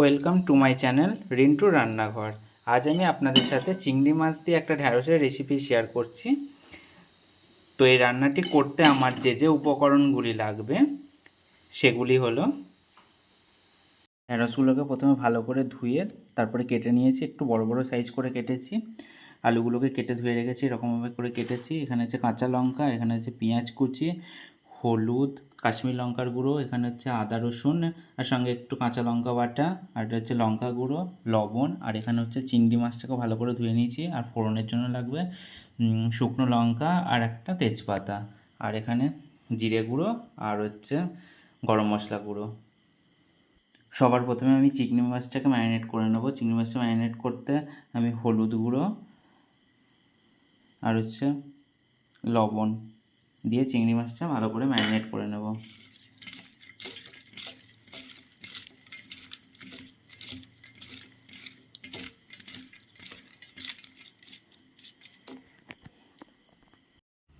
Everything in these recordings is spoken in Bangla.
Welcome to my channel Rintu রান্নাঘর। আজ আমি আপনাদের সাথে চিংড়ি মাছ দিয়ে একটা ঢ্যাঁড়সের রেসিপি শেয়ার করছি। তো এই রান্নাটি করতে আমার যে যে উপকরণগুলি লাগবে, সেগুলি হলো ঢ্যাঁড়সগুলোকে প্রথমে ভালো করে ধুয়ে তারপরে কেটে নিয়েছি, একটু বড় বড় সাইজ করে কেটেছি। আলুগুলোকে কেটে ধুয়ে রেখেছি, এরকমভাবে করে কেটেছি। এখানে হচ্ছে কাঁচা লঙ্কা, এখানে হচ্ছে পেঁয়াজ কুচি, হলুদ কাশ্মীর লঙ্কার গুঁড়ো, এখানে হচ্ছে আদা, রসুন, আর সঙ্গে একটু কাঁচা লঙ্কা বাটা, আর এটা হচ্ছে লঙ্কা গুঁড়ো, লবণ, আর এখানে হচ্ছে চিংড়ি মাছটাকে ভালো করে ধুয়ে নিয়েছি, আর ফোড়নের জন্য লাগবে শুকনো লঙ্কা আর একটা তেজপাতা, আর এখানে জিরে গুঁড়ো আর হচ্ছে গরম মশলা গুঁড়ো। সবার প্রথমে আমি চিংড়ি মাছটাকে ম্যারিনেট করে নেব। চিংড়ি মাছটা ম্যারিনেট করতে আমি হলুদ গুঁড়ো আর হচ্ছে লবণ। দিয়ে চিংড়ি মাছটা ভালো করে ম্যারিনেট করে নেব।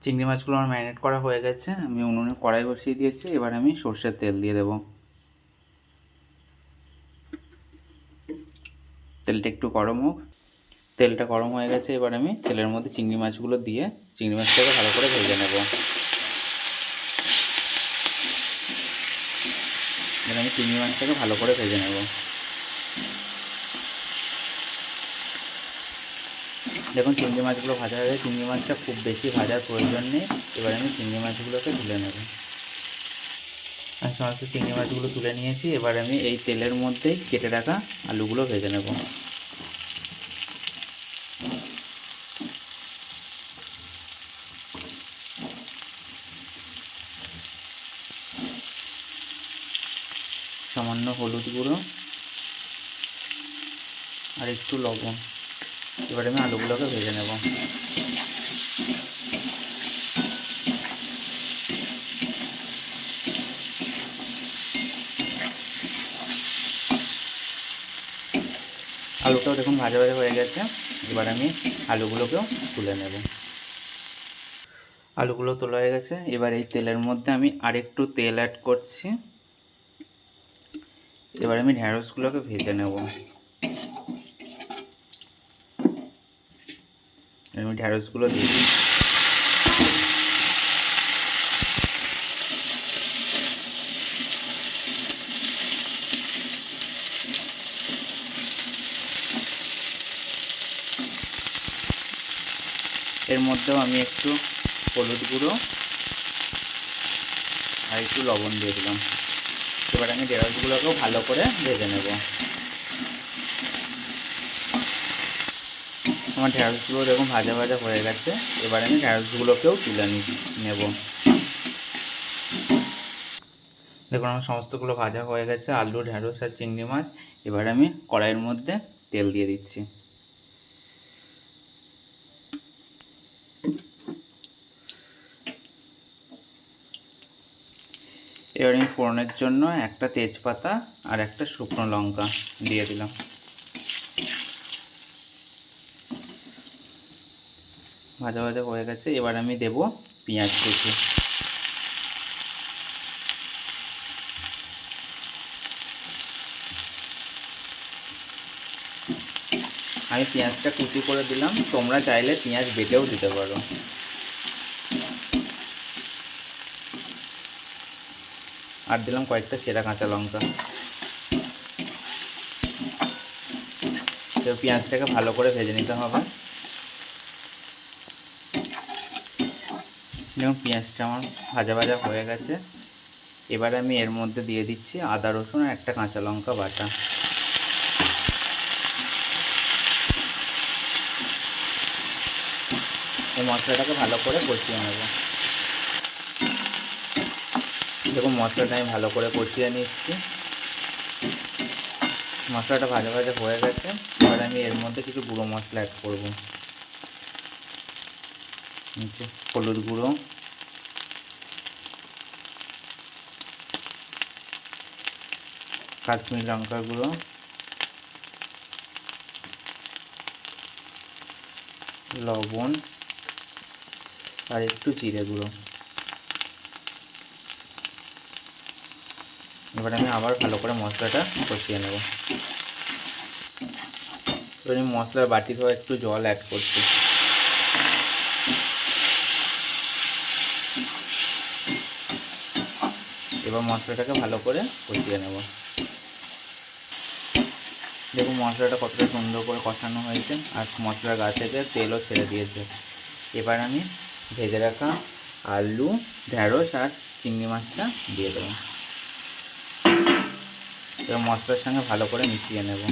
চিংড়ি মাছগুলো আমার ম্যারিনেট করা হয়ে গেছে, আমি উনুনে কড়াই বসিয়ে দিয়েছি, এবার আমি সর্ষের তেল দিয়ে দেবো। তেলটা একটু গরম হোক। তেলটা গরম হয়ে গেছে, এবার আমি তেলের মধ্যে চিংড়ি মাছগুলো দিয়ে চিংড়ি মাছটাকে ভালো করে ভেজে নেব। এবার আমি চিংড়ি মাছটাকে ভালো করে ভেজে নেব। দেখুন, চিংড়ি মাছগুলো ভাজা হয়ে চিংড়ি মাছটা খুব বেশি ভাজার প্রয়োজন নেই। এবার আমি চিংড়ি মাছগুলোকে তুলে নেব। আমি সমস্ত চিংড়ি মাছগুলো তুলে নিয়েছি, এবার আমি এই তেলের মধ্যেই কেটে রাখা আলুগুলো ভেজে নেব। সামান্য হলুদ গুঁড়ো আর একটু লবণ। এবার আমি আলুগুলোকে ভেজে নেব। আলুটাও দেখুন ভাজা ভাজা হয়ে গেছে। এবার আমি আলুগুলোকেও তুলে নেব। আলুগুলো তোলা হয়ে গেছে। এবার এই তেলের মধ্যে আমি আরেকটু তেল অ্যাড করছি। এবার আমি ঢ্যাঁড়সগুলোকে ভেজে নেব। আমি ঢ্যাঁড়সগুলো দিয়ে এর মধ্যেও আমি একটু হলুদ গুঁড়ো আর একটু লবণ দিয়ে দিলাম। এবার আমি ঢেঁড়সগুলোকেও ভালো করে ভেজে নেব। আমার ঢেঁড়সগুলো দেখুন ভাজা ভাজা হয়ে গেছে। এবার আমি ঢেঁড়সগুলোকেও তুলে নেব। দেখুন আমার সমস্তগুলো ভাজা হয়ে গেছে, আলু ঢেঁড়স আর চিংড়ি মাছ। এবার আমি কড়াইয়ের মধ্যে তেল দিয়ে দিচ্ছি। আমি ফোড়নের জন্য একটা তেজপাতা আর একটা শুকনো লঙ্কা দিয়ে দিলাম। ভাজা ভাজা হয়ে গেছে, এবার আমি দেব পেঁয়াজ কুচি। আমি পেঁয়াজটা কুচি করে দিলাম, তোমরা চাইলে পেঁয়াজ বেটেও দিতে পারো। আর দিলাম কয়েকটা চেরা কাঁচা লঙ্কা। তো পেঁয়াজটাকে ভালো করে ভেজে নিতে হবে। যেমন পেঁয়াজটা আমার ভাজা ভাজা হয়ে গেছে। এবার আমি এর মধ্যে দিয়ে দিচ্ছি আদা, রসুন আর একটা কাঁচা লঙ্কা বাটা। মশলাটাকে ভালো করে কষিয়ে নেব। দেখুন মশলাটা আমি ভালো করে কষিয়ে নিচ্ছি। মশলাটা ভাজা ভাজা হয়ে গেছে, এবার আমি এর মধ্যে কিছু গুঁড়ো মশলা অ্যাড করব। হলুদ গুঁড়ো। কাশ্মীর লঙ্কার গুঁড়ো। লবণ। আর একটু জিরে গুঁড়ো। এবার আমি আবার ভালো করে মশলাটা কষিয়ে নেব। এবার আমি মশলার বাটি ধোয়া একটু জল অ্যাড করছি। এবার মশলাটাকে ভালো করে কষিয়ে নেব। দেখুন মশলাটা কতটা সুন্দর করে কষানো হয়েছে আর মশলার গা থেকে তেলও ছেড়ে দিয়েছে। এবার আমি ভেজে রাখা আলু ঢ্যাঁড়স আর চিংড়ি মাছটা দিয়ে দেবো। এবার মশলার সঙ্গে ভালো করে মিশিয়ে নেব।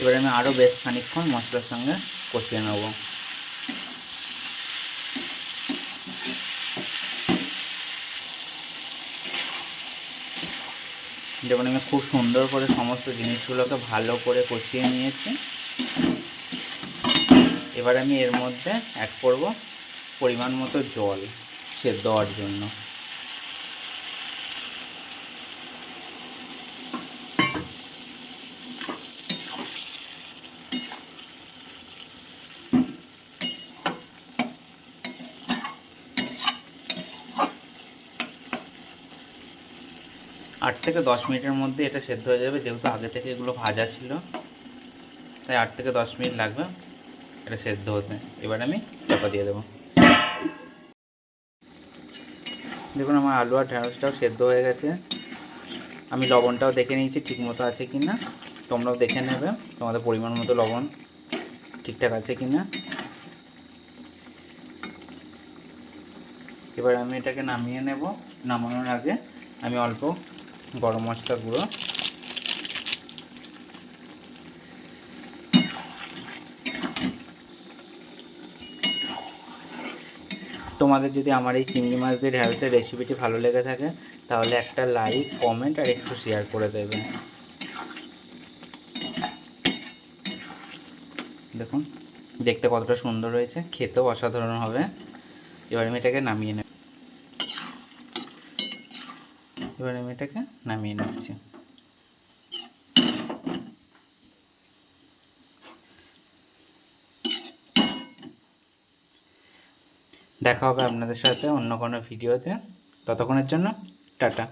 এবারে আমি আরও বেশ খানিকক্ষণ মশলার সঙ্গে কষিয়ে নেব। যেমন আমি খুব সুন্দর করে সমস্ত জিনিসগুলোকে ভালো করে কষিয়ে নিয়েছি। এবার আমি এর মধ্যে অ্যাড করব পরিমাণ মতো জল সেদ্ধ হওয়ার জন্য। আট থেকে দশ মিনিটের মধ্যে এটা সেদ্ধ হয়ে যাবে, যেহেতু আগে থেকে এগুলো ভাজা ছিল। তাই আট থেকে দশ মিনিট লাগবে এটা সেদ্ধ হতে। এবার আমি চাপা দিয়ে দেবো। দেখুন, আমার আলু আর ঢ্যাঁড়সটাও সেদ্ধ হয়ে গেছে। আমি লবণটাও দেখে নিয়েছি, ঠিক মতো আছে কি না তোমরাও দেখে নেবে, তোমাদের পরিমাণ মতো লবণ ঠিকঠাক আছে কি না এবার আমি এটাকে নামিয়ে নেব, নামানোর আগে আমি অল্প গরম মশলা গুঁড়ো। তোমাদের যদি আমার এই চিংড়ি মাছ দিয়ে ঢ্যাঁড়সের রেসিপিটি ভালো লেগে থাকে, তাহলে একটা লাইক কমেন্ট আর একটু শেয়ার করে দেবে। দেখুন, দেখতে কতটা সুন্দর হয়েছে, খেতেও অসাধারণ হবে। এবার আমি এটাকে নামিয়ে নেব। এবার আমি এটাকে নামিয়ে নিচ্ছি। দেখা হবে আপনাদের সাথে অন্য কোনো ভিডিওতে। ততক্ষণের জন্য টাটা।